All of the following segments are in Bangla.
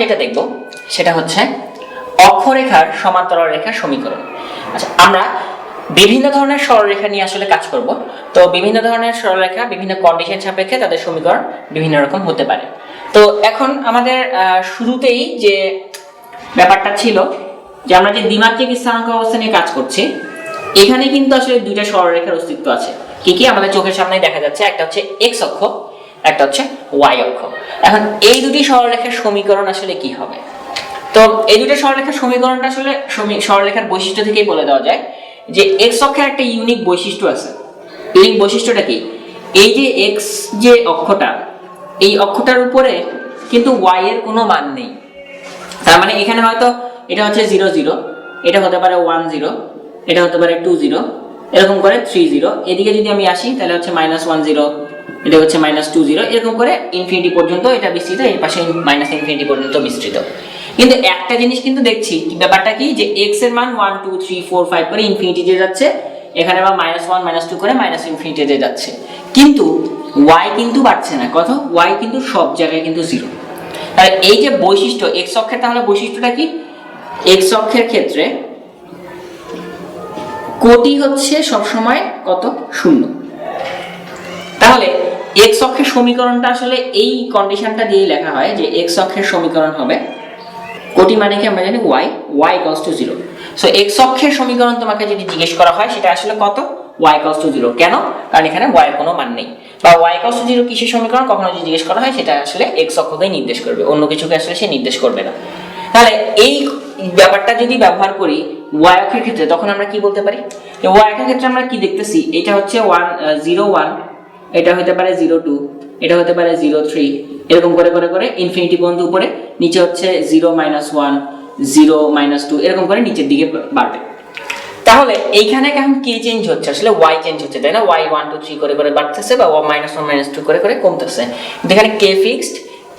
যেটা দেখব, সেটা হচ্ছে অক্ষরেখার সমান্তরাল রেখার সমীকরণ। আচ্ছা আমরা বিভিন্ন ধরনের সরলরেখা নিয়ে আসলে কাজ করব। তো বিভিন্ন ধরনের সরলরেখা বিভিন্ন কন্ডিশন সাপেক্ষে তাদের সমীকরণ বিভিন্ন রকম হতে পারে। তো এখন আমাদের শুরুতেই যে ব্যাপারটা ছিল যে আমরা যে দ্বিমাত্রিক স্থানাঙ্ক অবস্থা নিয়ে কাজ করছি, এখানে কিন্তু আসলে দুইটা সরলরেখার অস্তিত্ব আছে। কি কি? আমাদের চোখের সামনে দেখা যাচ্ছে। একটা হচ্ছে এক্স অক্ষ একটা হচ্ছে ওয়াই অক্ষ। এখন এই দুটি সরলরেখার সমীকরণ আসলে কি হবে? তো এই দুটো সরলরেখার সমীকরণটা আসলে সরলরেখার বৈশিষ্ট্য থেকেই বলে দেওয়া যায় যে এক্স অক্ষের একটা ইউনিক বৈশিষ্ট্য আছে। ইউনিক বৈশিষ্ট্যটা কি? এই যে এক্স যে অক্ষটা, এই অক্ষটার উপরে কিন্তু ওয়াই এর কোনো মান নেই। তার মানে এখানে হয়তো এটা হচ্ছে জিরো জিরো এটা হতে পারে ওয়ান জিরো এটা হতে পারে টু জিরো এরকম করে থ্রি জিরো এদিকে যদি আমি আসি, তাহলে হচ্ছে মাইনাস ওয়ান জিরো এটা হচ্ছে মাইনাস টু জিরো এরকম করে ইনফিনিটি পর্যন্ত এটা বিস্তৃত, এর পাশে মাইনাস ইনফিনিটি পর্যন্ত বিস্তৃত। কিন্তু একটা জিনিস কিন্তু দেখছি, ব্যাপারটা কি যে এক্সের মান one two three four five করে ইনফিনিটি যে যাচ্ছে, এখানে আবার মাইনাস ওয়ান মাইনাস টু করে মাইনাস ইনফিনিটি যে যাচ্ছে। কিন্তু ওয়াই কিন্তু বাড়ছে না কত ওয়াই কিন্তু সব জায়গায় কিন্তু জিরো তাহলে এই যে বৈশিষ্ট্য এক্স অক্ষের তাহলে বৈশিষ্ট্যটা কি? এক্স অক্ষের ক্ষেত্রে কোটি হচ্ছে সবসময় কত? শূন্য। তাহলে এক্স অক্ষের সমীকরণটা আসলে এই কন্ডিশনটা দিয়ে লেখা হয় যে এক্স অক্ষের সমীকরণ হবে কোটি মানে কি আমরা জানি Y Y cos two zero so X অক্ষের সমীকরণ তোমাকে যদি জিজ্ঞেস করা হয়, সেটা আসলে কত? ওয়াই কস টু জিরো কেন? কারণ এখানে ওয়াই কোনো মান নেই। বা ওয়াই কস টু জিরো কিসের সমীকরণ? কখনো যদি জিজ্ঞেস করা হয়, সেটা আসলে এক্স অক্ষকেই নির্দেশ করবে। অন্য কিছুকে আসলে সে নির্দেশ করবে না। তাহলে এই ব্যাপারটা যদি ব্যবহার করি ওয়াই অক্ষের ক্ষেত্রে, তখন আমরা কি বলতে পারি? ওয়াই অক্ষের ক্ষেত্রে আমরা কি দেখতেছি? এটা হচ্ছে ওয়ান জিরো ওয়ান এটা হতে পারে জিরো টু এটা হতে পারে জিরো থ্রি এরকম করে করে করে ইনফিনিটি পর্যন্ত উপরে, নিচে হচ্ছে zero minus one zero minus two এরকম করে নিচের দিকে বাড়বে। তাহলে এইখানে এখন কি চেঞ্জ হচ্ছে? আসলে ওয়াই চেঞ্জ হচ্ছে, তাই না? ওয়াই ওয়ান টু থ্রি করে করে বাড়তেছে বা one minus one minus two করে করে কমতেছে। এখানে কে ফিক্সড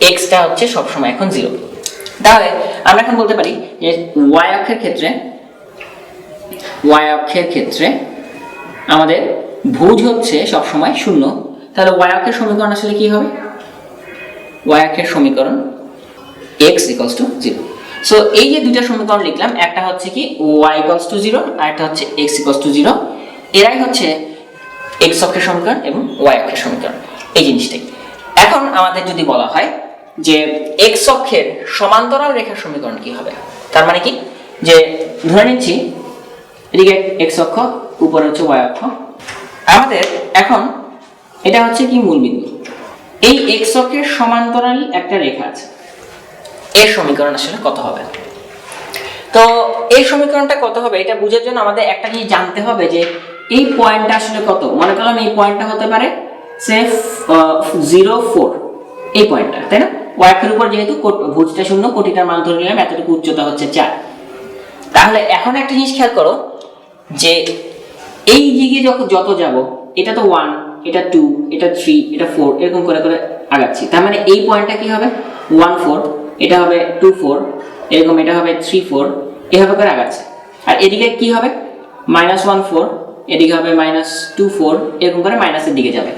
এক্সটা হচ্ছে সবসময় এখন জিরো তাহলে আমরা এখন বলতে পারি যে ওয়াই অক্ষের ক্ষেত্রে ওয়াই অক্ষের ক্ষেত্রে আমাদের ভুজ হচ্ছে সবসময় শূন্য। তাহলে ওয়াই অক্ষের সমীকরণ আসলে কি হবে? ওয়াই অক্ষের সমীকরণ x equals to zero so এই যে দুইটা সমীকরণ লিখলাম, একটা হচ্ছে কি ওয়াই ইকলস টু জিরো আর একটা হচ্ছে এক্স ইকলস টু জিরো এরাই হচ্ছে এক্স অক্ষের সমীকরণ এবং ওয়াই অক্ষের সমীকরণ। এই জিনিসটাই। এখন আমাদের যদি বলা হয় যে এক্স অক্ষের সমান্তরাল রেখার সমীকরণ কি হবে? তার মানে কি? যে ধরে নিচ্ছি, এদিকে এক্স অক্ষ, উপরে হচ্ছে ওয়াই অক্ষ। আমাদের এখন এটা হচ্ছে কি মূলবিন্দু এই এক্স অক্ষের সমান্তরাল একটা রেখা আছে। এর সমীকরণ আসলে কত হবে? তো এই সমীকরণটা কত হবে এটা বুঝার জন্য আমাদের একটা জিনিস জানতে হবে যে এই পয়েন্টটা আসলে কত? মনে করলাম এই পয়েন্টটা হতে পারে সে জিরো, ফোর। এই পয়েন্টটা, তাই না? ওয়ার্কের উপর যেহেতু ভুজটা শূন্য, কোটিটার মান ধরে নিলাম, এতটুকু উচ্চতা হচ্ছে চার। তাহলে এখন একটা জিনিস খেয়াল করো যে এই দিকে যখন যত যাব, এটা তো ওয়ান এটা টু এটা থ্রি এটা ফোর এরকম করে করে আগাচ্ছি। তার মানে এই পয়েন্টটা কি হবে? ওয়ান ফোর এটা হবে টু ফোর এরকম এটা হবে থ্রি ফোর এভাবে করে আগাচ্ছে। আর এদিকে কি হবে? মাইনাস ওয়ান ফোর এদিকে হবে মাইনাস টু ফোর এরকম করে মাইনাসের দিকে যাবে।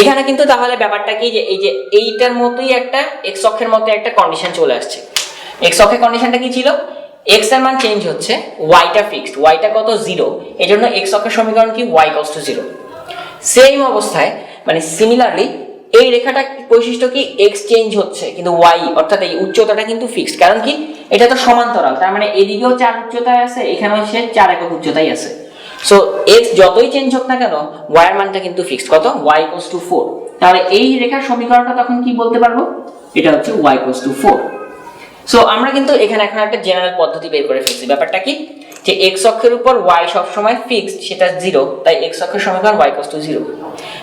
এখানে কিন্তু তাহলে ব্যাপারটা কি যে, এই যে এইটার মতোই একটা এক্স অক্ষের মতো একটা কন্ডিশন চলে আসছে। এক্স অক্ষের কন্ডিশনটা কি ছিল? এক্সের মান চেঞ্জ হচ্ছে ওয়াইটা ফিক্সড ওয়াইটা কত? জিরো এই জন্য এক্স অক্ষের সমীকরণ কি? Y equals to zero same অবস্থায় মানে সিমিলারলি এই রেখাটা বৈশিষ্ট্য কি? এক্স চেঞ্জ হচ্ছে, কিন্তু ওয়াই অর্থাৎ এই উচ্চতাটা কিন্তু ফিক্সড কারণ কি? এটা তো সমান্তরাল, তার মানে এদিকেও চার উচ্চতায় আছে, এখানেও সে চার একক উচ্চতায় আছে। সো এক্স যতই চেঞ্জ হোক না কেন ওয়াই এর মানটা কিন্তু ফিক্সড কত? ওয়াই কোস টু ফোর তাহলে এই রেখার সমীকরণটা তখন কি বলতে পারব? এটা হচ্ছে Y equals to four so আমরা কিন্তু এখানে এখন একটা জেনারেল পদ্ধতি বের করে ফেলছি। ব্যাপারটা কি? যে এক্স অক্ষের উপর ওয়াই সবসময় ফিক্সড সেটা জিরো তাই এক্স অক্ষের সমীকরণ ওয়াই কোস টু জিরো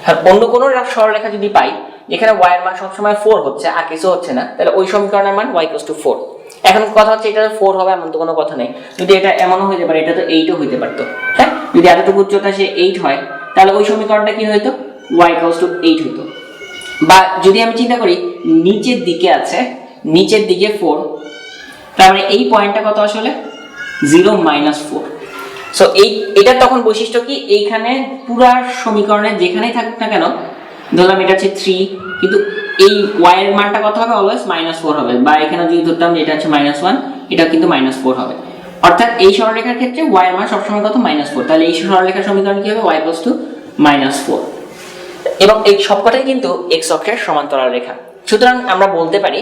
আর অন্য কোনো সরলরেখা যদি পাই, যেখানে ওয়াই এর মান সবসময় ফোর হচ্ছে, আর কিছু হচ্ছে না, তাহলে ওই সমীকরণের মান ওয়াই কোস ফোর এখন কথা হচ্ছে, এটা ফোর হবে এমন তো কোনো কথা নেই। যদি এটা এমনও হইতে পারে, এটা তো এইটও হইতে পারতো। হ্যাঁ? যদি এতটুকু উচ্চতা সে এইট হয়, তাহলে ওই সমীকরণটা কি হইতো? ওয়াই কোস টু এইট হইতো। বা যদি আমি চিন্তা করি, নিচের দিকে আছে নিচের দিকে ফোর তার মানে এই পয়েন্টটা কত আসলে? জিরো মাইনাস ফোর সো এই এটা তখন বৈশিষ্ট্য কি? এইখানে পুরা সমীকরণে যেখানেই থাকুক না কেন, ধরলাম এটা হচ্ছে থ্রি কিন্তু এই ওয়াই এর মানটা কত হবে অলওয়েজ মাইনাস ফোর হবে। বা এখানে যদি ধরতাম যে এটা হচ্ছে মাইনাস ওয়ান এটা কিন্তু মাইনাস ফোর হবে। অর্থাৎ এই সরলরেখার ক্ষেত্রে ওয়াই এর মান সবসময় কত? মাইনাস ফোর তাহলে এই সরলরেখার সমীকরণ কি হবে? Y plus two minus four এবং এই সবকটাই কিন্তু এক্স অক্ষের সমান্তরাল রেখা। সুতরাং আমরা বলতে পারি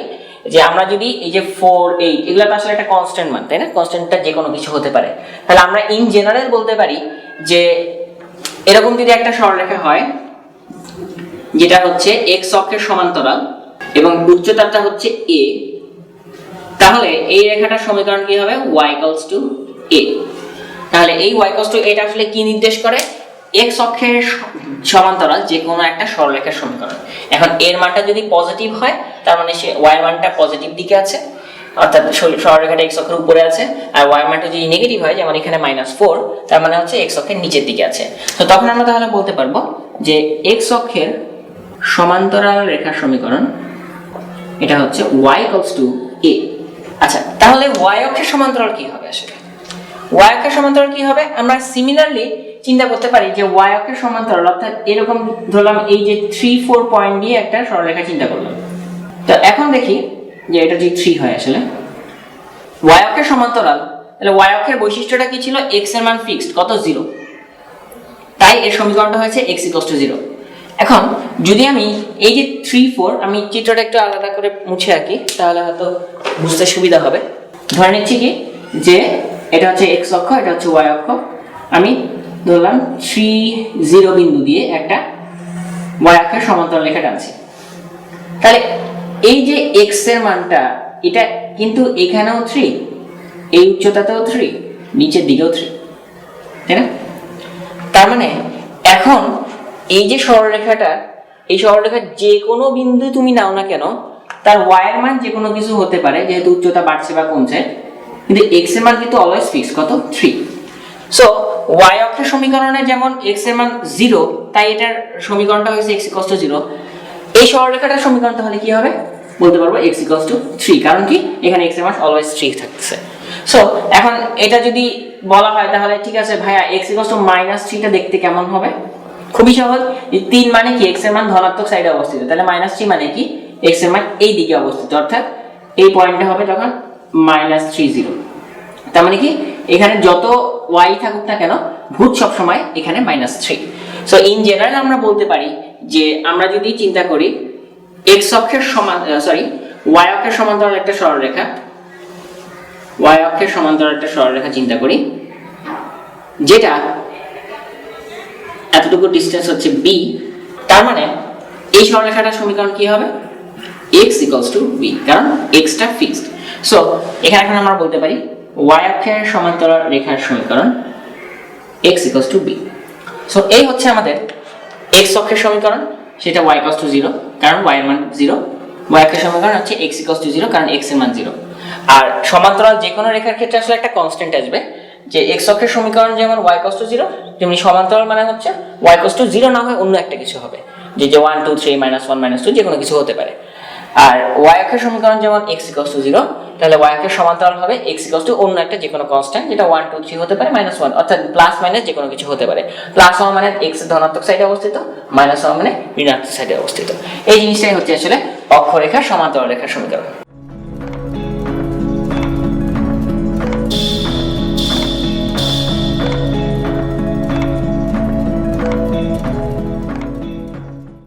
যে আমরা যদি এই যে ফোর এইট এগুলো তো আসলে একটা কনস্ট্যান্ট মান, তাই না? কনস্ট্যান্টটা যে কোনো কিছু হতে পারে। তাহলে আমরা ইন জেনারেল বলতে পারি যে এরকম যদি একটা সরলরেখা হয়, যেটা হচ্ছে এক্স অক্ষের সমান্তরাল এবং উচ্চতাটা হচ্ছে এ তাহলে এই রেখাটার সমীকরণ কি হবে? y ইকুয়ালস টু a তাহলে এই y এটা আসলে কি নির্দেশ করে? X অক্ষের সমান্তরাল যে কোনো একটা সরলরেখার সমীকরণ। এখন এর মানটা যদি পজিটিভ হয়, তার মানে সে ওয়াই মানটা পজিটিভ দিকে আছে, অর্থাৎ সর- সরলরেখাটা x অক্ষের উপরে আছে, আর ওয়াই মানটা যদি নেগেটিভ হয়, যেমন এখানে মাইনাস ফোর তার মানে হচ্ছে x অক্ষের নিচের দিকে আছে। তো তখন আমরা তাহলে বলতে পারব যে x অক্ষের সমান্তরাল রেখার সমীকরণ, এটা হচ্ছে ওয়াই ইকুয়ালস টু এ আচ্ছা তাহলে ওয়াই অক্ষের সমান্তরাল কি হবে আসলে? Y অক্ষের সমান্তরাল কি হবে? আমরা সিমিলারলি চিন্তা করতে পারি যে y অক্ষের সমান্তরাল অর্থাৎ এরকম ধরলাম এই যে থ্রি ফোর পয়েন্ট দিয়ে একটা সরলরেখা চিন্তা করলাম। তো এখন দেখি যে এটা যদি থ্রি হয় আসলে। y অক্ষের সমান্তরাল, তাহলে y অক্ষের বৈশিষ্ট্যটা কি ছিল? x এর মান ফিক্সড কত? জিরো তাই এর সমীকরণটা হয়েছে x ইকুয়ালস টু জিরো এখন যদি আমি এই যে থ্রি ফোর আমি চিত্রটা একটু আলাদা করে মুছে আঁকি, তাহলে হয়তো বুঝতে সুবিধা হবে। ধরে নিচ্ছি কি? যে এটা হচ্ছে এক্স অক্ষ, এটা হচ্ছে ওয়াই অক্ষ। আমি ধরলাম থ্রি জিরো বিন্দু দিয়ে একটা ওয়াই অক্ষের সমান্তরাল রেখা টানছি। তাহলে এই যে এক্সের মানটা, এটা কিন্তু এখানেও থ্রি এই উচ্চতাতেও থ্রি নিচের দিকেও থ্রি তাই না? তার মানে এখন এই যে সরলরেখাটা, এই সরলরেখার যে কোনো বিন্দু তুমি নাও না কেন, তার এর মান যে কোনো কিছু হতে পারে, যেহেতু উচ্চতা বাড়ছে বা কমছে, কিন্তু এক্সের মান কিন্তু অলওয়েজ ফিক্স কত? থ্রি সো y অক্ষের সমীকরণে যেমন x এর মান জিরো তাই এটার সমীকরণটা হয়েছে x ইকুয়ালস টু জিরো এই সরলরেখাটার সমীকরণ তাহলে কি হবে? বলতে পারব x ইকুয়ালস টু থ্রি কারণ কি? এখানে x এর মান অলওয়েজ থ্রি থাকছে সো এখন এটা যদি বলা হয় তাহলে ঠিক আছে ভাইয়া, x ইকুয়ালস টু দেখতে কেমন হবে? খুবই সহজ। এই তিন মানে কি? x এর মান ধনাত্মক সাইডে অবস্থিত। তাহলে মাইনাস থ্রি মানে কি? x এর মান এই দিকে অবস্থিত, অর্থাৎ এই পয়েন্টটা হবে তখন মাইনাস থ্রি জিরো তার মানে কি? এখানে যত y থাকুক না কেন, ভূত সবসময় এখানে minus three so in general আমরা বলতে পারি যে আমরা যদি চিন্তা করি, x অক্ষের সমান সরি y অক্ষের সমান্তরাল একটা সরলরেখা y অক্ষের সমান্তরাল একটা সরলরেখা চিন্তা করি, যেটা এতটুকু ডিস্টেন্স হচ্ছে b, তার মানে এই সরলরেখাটার সমীকরণ কি হবে? x ইকুয়ালস টু b, কারণ x টা ফিক্সড সো এখানে এখন আমরা বলতে পারি y অক্ষের সমান্তরাল রেখার সমীকরণ x equals to b. So এই হচ্ছে আমাদের x অক্ষের সমীকরণ, সেটা y ইকুয়ালস টু 0 কারণ y এর মান 0 y অক্ষের সমীকরণ হচ্ছে x ইকুয়ালস টু 0 কারণ x এর মান 0 আর সমান্তরাল যে কোনো রেখার ক্ষেত্রে আসলে একটা কনস্ট্যান্ট আসবে, যে x অক্ষের সমীকরণ যেমন y ইকুয়ালস টু 0 তেমনি সমান্তরাল মানে হচ্ছে y ইকুয়ালস টু 0 না হয় অন্য একটা কিছু হবে, যে যে 1 2 3 মাইনাস 1 মাইনাস 2 যে কোনো কিছু হতে পারে। আর y অক্ষের সমীকরণ যেমন x ইকুয়ালস টু 0 তাহলে ওয়াইকে সমান্তরাল হবে x ইকুয়ালস টু অন্য একটা যে কোনো কনস্ট্যান্ট যেটা 1 2 3 হতে পারে মাইনাস 1 অর্থাৎ প্লাস মাইনাস যে কোনো কিছু হতে পারে। প্লাস হওয়া মানে এর ধনাত্মক সাইডে অবস্থিত মাইনাস হওয়া মানে ঋণাত্মক সাইডে অবস্থিত। এই জিনিসটাই হচ্ছে আসলে অক্ষরেখা সমান্তরাল রেখার সমীকরণ।